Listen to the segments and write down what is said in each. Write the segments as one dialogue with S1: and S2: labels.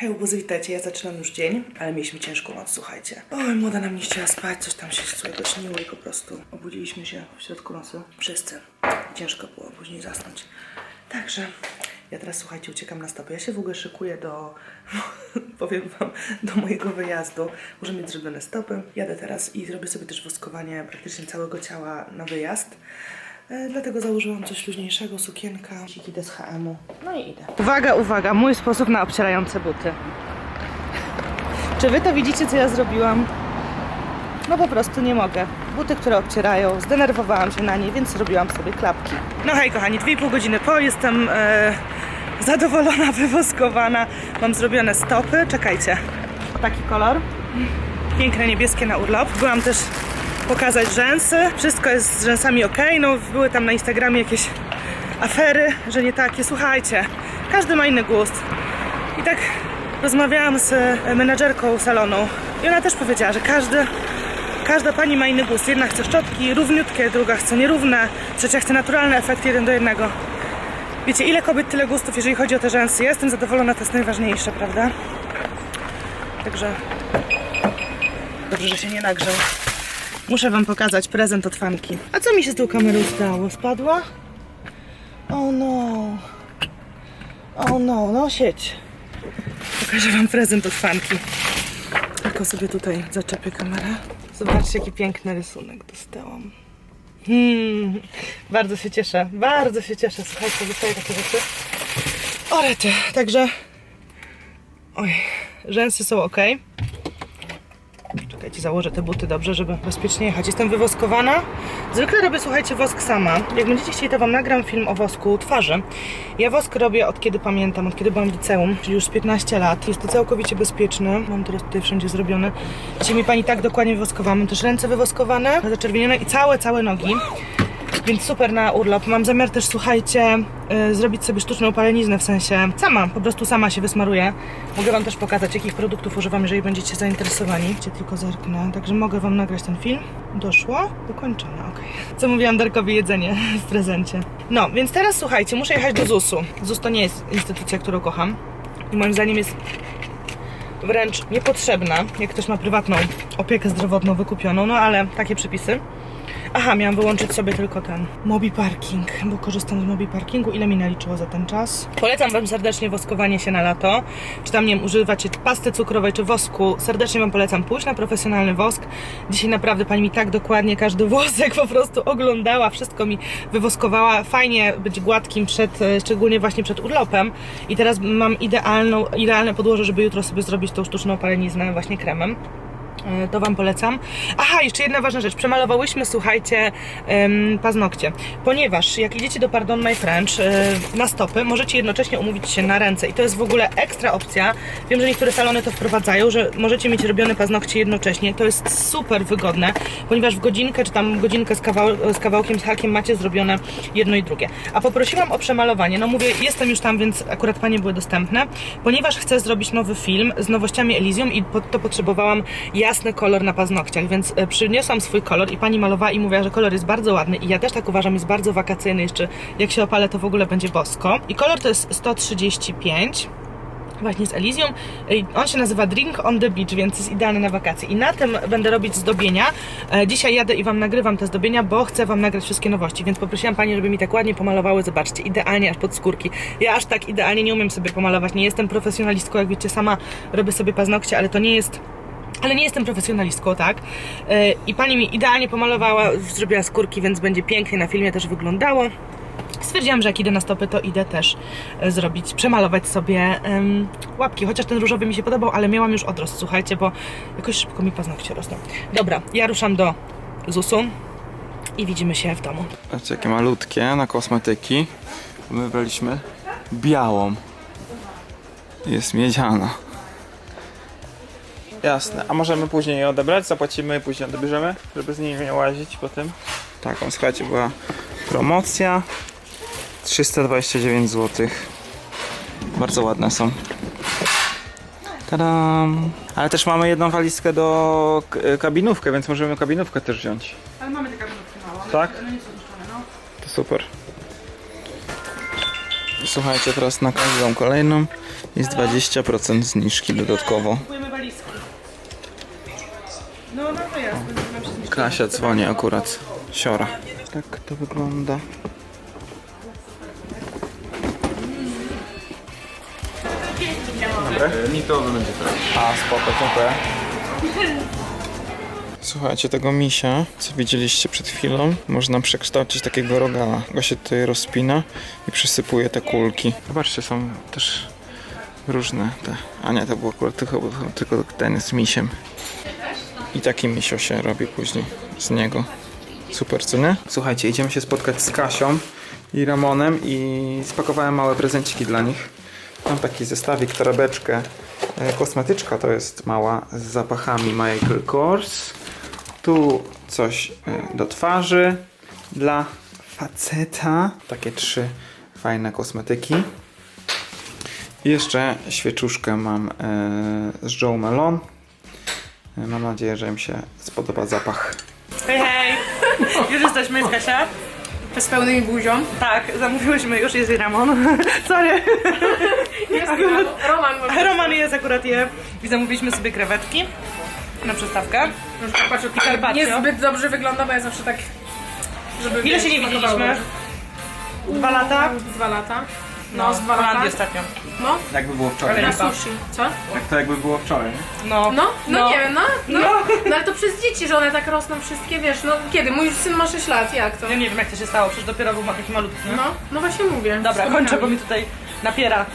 S1: Hej, łobuzy, witajcie. Ja zaczynam już dzień, ale mieliśmy ciężką noc, słuchajcie. Oj, młoda nam nie chciała spać, coś tam się złego śniło i po prostu obudziliśmy się w środku nocy. Wszyscy. Ciężko było później zasnąć. Także ja teraz, słuchajcie, uciekam na stopy. Ja się w ogóle szykuję do, powiem wam, do mojego wyjazdu. Muszę mieć zrobione stopy. Jadę teraz i zrobię sobie też woskowanie praktycznie całego ciała na wyjazd. E, Dlatego założyłam coś luźniejszego, sukienka, idę z HM-u. No i idę. Uwaga, uwaga, mój sposób na obcierające buty. Czy wy to widzicie, co ja zrobiłam? No po prostu nie mogę. Buty, które obcierają, zdenerwowałam się na nie, więc zrobiłam sobie klapki. No hej kochani, 2,5 godziny po, jestem e, zadowolona, wywoskowana. Mam zrobione stopy, czekajcie. Taki kolor. Piękne niebieskie na urlop. Byłam też pokazać rzęsy. Wszystko jest z rzęsami ok. No, były tam na Instagramie jakieś afery, że nie takie. Słuchajcie, każdy ma inny gust. I tak rozmawiałam z e, menedżerką salonu i ona też powiedziała, że każdy, każda pani ma inny gust. Jedna chce szczotki równiutkie, druga chce nierówne, trzecia chce naturalny efekt jeden do jednego. Wiecie, ile kobiet, tyle gustów, jeżeli chodzi o te rzęsy. Jestem zadowolona, to jest najważniejsze, prawda? Także dobrze, że się nie nagrzał. Muszę wam pokazać prezent od fanki. A co mi się z tą kamerą stało? Spadła? Oh no. Oh no, no sieć. Pokażę wam prezent od fanki. Tylko sobie tutaj zaczepię kamerę. Zobaczcie, jaki piękny rysunek dostałam. Hmm, bardzo się cieszę, bardzo się cieszę. Słuchajcie, dostaję takie rzeczy. O rety, także... Oj, rzęsy są ok. Czekajcie, założę te buty dobrze, żeby bezpiecznie jechać. Jestem wywoskowana. Zwykle robię, słuchajcie, wosk sama. Jak będziecie chcieli, to wam nagram film o wosku twarzy. Ja wosk robię od kiedy pamiętam, od kiedy byłam w liceum, czyli już z 15 lat. Jest to całkowicie bezpieczne. Mam teraz tutaj wszędzie zrobione. Dzisiaj mi pani tak dokładnie wywoskowała. Mam też ręce wywoskowane, zaczerwienione i całe, całe nogi. Więc super na urlop. Mam zamiar też, słuchajcie, y, zrobić sobie sztuczną paleniznę, w sensie sama, po prostu sama się wysmaruję. Mogę wam też pokazać, jakich produktów używam, jeżeli będziecie zainteresowani. Gdzie tylko zerknę, także mogę wam nagrać ten film. Doszło? Dokończone, okej. Co mówiłam Darkowi jedzenie w prezencie. No, więc teraz słuchajcie, muszę jechać do ZUS-u. ZUS to nie jest instytucja, którą kocham. I moim zdaniem jest wręcz niepotrzebna, jak ktoś ma prywatną opiekę zdrowotną wykupioną, no ale takie przepisy. Aha, miałam wyłączyć sobie tylko ten Mobi Parking, bo korzystam z Mobi Parkingu. Ile mi naliczyło za ten czas? Polecam Wam serdecznie woskowanie się na lato. Czy tam, nie wiem, używacie pasty cukrowej czy wosku, serdecznie Wam polecam pójść na profesjonalny wosk. Dzisiaj naprawdę Pani mi tak dokładnie każdy włosek po prostu oglądała, wszystko mi wywoskowała. Fajnie być gładkim przed, e, szczególnie właśnie przed urlopem. I teraz mam idealną, idealne podłoże, żeby jutro sobie zrobić tą sztuczną paleniznę właśnie kremem. E, To Wam polecam. Aha, jeszcze jedna ważna rzecz. Przemalowałyśmy, słuchajcie, paznokcie. Ponieważ jak idziecie do Pardon My French e, na stopy, możecie jednocześnie umówić się na ręce. I to jest w ogóle ekstra opcja. Wiem, że niektóre salony to wprowadzają, że możecie mieć robione paznokcie jednocześnie. To jest super wygodne, ponieważ w godzinkę, czy tam godzinkę z, kawał, z kawałkiem, z hakiem macie zrobione jedno i drugie. A poprosiłam o przemalowanie. No mówię, jestem już tam, więc akurat Panie były dostępne. Ponieważ chcę zrobić nowy film z nowościami Elysium i to potrzebowałam jasny kolor na paznokciach, więc e, przyniosłam swój kolor i pani malowała i mówiła, że kolor jest bardzo ładny i ja też tak uważam, jest bardzo wakacyjny, jeszcze jak się opalę to w ogóle będzie bosko. I kolor to jest 135 właśnie z Elysium. On się nazywa Drink on the Beach, więc jest idealny na wakacje. I na tym będę robić zdobienia. E, Dzisiaj jadę i Wam nagrywam te zdobienia, bo chcę Wam nagrać wszystkie nowości, więc poprosiłam Pani, żeby mi tak ładnie pomalowały. Zobaczcie, idealnie aż pod skórki. Ja aż tak idealnie nie umiem sobie pomalować. Nie jestem profesjonalistką, jak wiecie, sama robię sobie paznokcie, ale to nie jest ale nie jestem profesjonalistką, tak? Yy, I pani mi idealnie pomalowała, zrobiła skórki, więc będzie pięknie na filmie też wyglądało. Stwierdziłam, że jak idę na stopy, to idę też e, zrobić, przemalować sobie em, łapki. Chociaż ten różowy mi się podobał, ale miałam już odrost, słuchajcie, bo jakoś szybko mi paznokcie rosną. Dobra, ja ruszam do ZUS-u i widzimy się w domu.
S2: Patrzcie, jakie malutkie na kosmetyki. My wybraliśmy białą. Jest miedziana. Jasne. A możemy później je odebrać? Zapłacimy i później odebierzemy? Żeby z niej nie łazić po tym? Taką, słuchajcie, była promocja. 329 zł. Bardzo ładne są. Tadam! Ale też mamy jedną walizkę do k- kabinówkę, więc możemy kabinówkę też wziąć.
S1: Ale mamy te kabinówki małe.
S2: Tak?
S1: One nie są niszczone, no.
S2: To super. Słuchajcie, teraz na każdą kolejną jest 20% zniżki dodatkowo.
S1: No, no to jasne.
S2: Kasia dzwoni akurat. Siora. Tak to wygląda.
S3: Mi to będzie tak.
S2: A, spoko, dziękuję. Słuchajcie, tego misia, co widzieliście przed chwilą, można przekształcić takiego rogala. Go się tutaj rozpina i przysypuje te kulki. Zobaczcie, są też różne te... A nie, to było akurat tylko, tylko ten z misiem. I taki misio się robi później z niego. Super, co nie? Słuchajcie, idziemy się spotkać z Kasią i Ramonem i spakowałem małe prezenciki dla nich. Mam taki zestawik, torebeczkę. E, Kosmetyczka to jest mała z zapachami Michael Kors. Tu coś e, do twarzy dla faceta. Takie trzy fajne kosmetyki. I jeszcze świeczuszkę mam e, z Joe Melon. Mam nadzieję, że im się spodoba zapach.
S1: Hej, hej! Już jesteśmy z Kasia.
S4: Z pełnymi buzią.
S1: Tak, zamówiłyśmy już, jest i Ramon. Sorry.
S4: Jest Roman może.
S1: Roman jest akurat je. I zamówiliśmy sobie krewetki na przystawkę. I carpaccio.
S4: niezbyt dobrze wygląda, bo ja zawsze tak... Żeby
S1: Ile się nie widzieliśmy? Dwa lata?
S4: Dwa lata. No, z dwa
S1: Holandii
S4: lata.
S1: ostatnio.
S4: No,
S2: Jakby było wczoraj.
S4: na
S1: Lipa.
S4: sushi. Co?
S2: Jak to jakby było wczoraj, nie?
S1: No.
S4: No, no,
S1: No.
S4: nie wiem, no, no.
S1: No.
S4: No ale to przez dzieci, że one tak rosną wszystkie, wiesz, no kiedy? Mój syn ma 6 lat, jak to?
S1: Ja nie wiem jak to się stało, przecież dopiero był ma taki malutki.
S4: No, no właśnie mówię.
S1: Dobra, kończę, bo mi tutaj napiera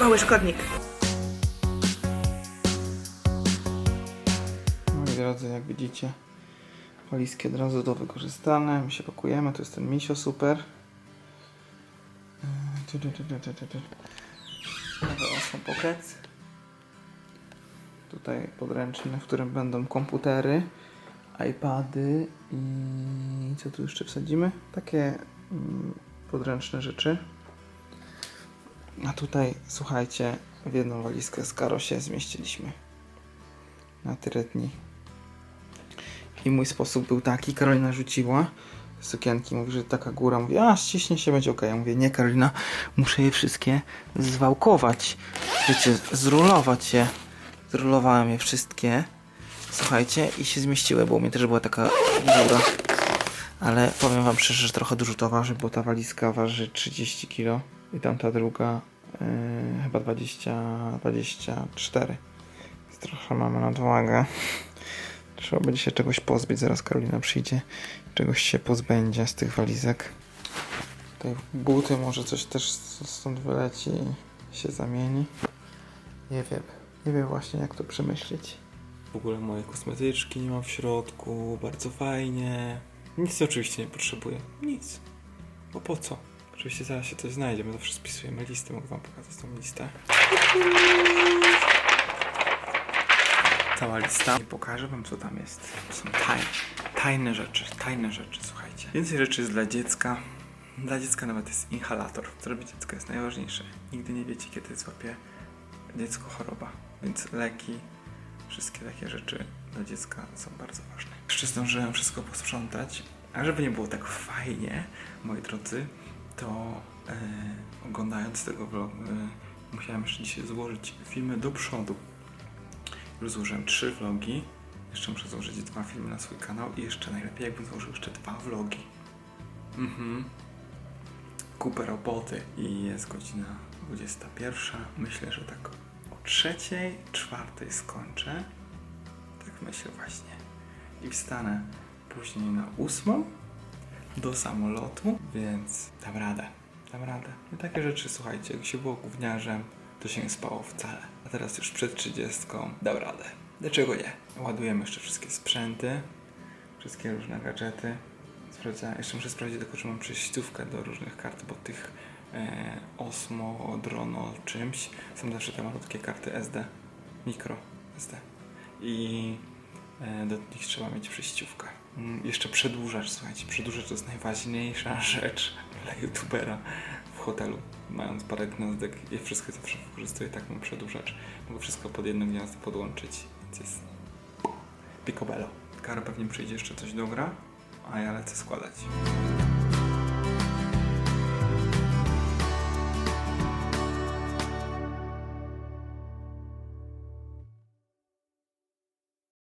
S1: mały szkodnik.
S2: Moi drodzy, jak widzicie, walizki od razu do wykorzystane. My się pakujemy, to jest ten misio super. Nowy Osmo Pocket. Tutaj podręczny, w którym będą komputery, iPady i co tu jeszcze wsadzimy? Takie mm, podręczne rzeczy. A tutaj, słuchajcie, w jedną walizkę z Karo się zmieściliśmy na tyle dni. I mój sposób był taki, Karolina rzuciła sukienki, mówi, że taka góra, mówi, a ściśnie się, będzie ok. Ja mówię, nie Karolina, muszę je wszystkie zwałkować, wiecie, zrulować je. Zrulowałem je wszystkie, słuchajcie, i się zmieściły, bo u mnie też była taka góra. Ale powiem wam szczerze, że trochę dużo to waży, bo ta walizka waży 30 kg i tamta druga yy, chyba 20, 24. Więc Trochę mamy nadwagę. Trzeba będzie się czegoś pozbyć. Zaraz Karolina przyjdzie. Czegoś się pozbędzie z tych walizek. Tutaj buty może coś też stąd wyleci się zamieni. Nie wiem. Nie wiem właśnie jak to przemyśleć. W ogóle moje kosmetyczki nie mam w środku. Bardzo fajnie. Nic oczywiście nie potrzebuję. Nic. Bo po co? Oczywiście zaraz się coś znajdzie. My zawsze spisujemy listy. Mogę wam pokazać tą listę. Cała lista. I pokażę wam, co tam jest. To są tajne, tajne rzeczy, tajne rzeczy, słuchajcie. Więcej rzeczy jest dla dziecka. Dla dziecka nawet jest inhalator. Zdrowie dziecka jest najważniejsze. Nigdy nie wiecie, kiedy złapie dziecko choroba. Więc leki, wszystkie takie rzeczy dla dziecka są bardzo ważne. Jeszcze zdążyłem wszystko posprzątać. A żeby nie było tak fajnie, moi drodzy, to e, oglądając tego vlogu, e, musiałem jeszcze dzisiaj złożyć filmy do przodu. Już złożyłem trzy vlogi. Jeszcze muszę złożyć dwa filmy na swój kanał i jeszcze najlepiej jakbym złożył jeszcze dwa vlogi. Mhm. Kupę roboty i jest godzina 21. Myślę, że tak o trzeciej, czwartej skończę. Tak myślę właśnie. I wstanę później na ósmą do samolotu, więc dam radę. Dam radę. I takie rzeczy, słuchajcie, jak się było gówniarzem, to się nie spało wcale. A teraz już przed 30 dam radę. Dlaczego nie? Ładujemy jeszcze wszystkie sprzęty, wszystkie różne gadżety. Sprawdzę, jeszcze muszę sprawdzić tylko, czy mam przejściówkę do różnych kart, bo tych e, Osmo, Drono, czymś są zawsze te malutkie karty SD, mikro SD. I e, do nich trzeba mieć przejściówkę. Mm, jeszcze przedłużacz, słuchajcie, przedłużacz to jest najważniejsza rzecz dla youtubera hotelu. Mając parę gniazdek, ja wszystko zawsze wykorzystuję tak, mam przedłużacz. Mogę wszystko pod jedno gniazdo podłączyć, więc jest picobello. Karo pewnie przyjdzie jeszcze coś dogra, a ja lecę składać.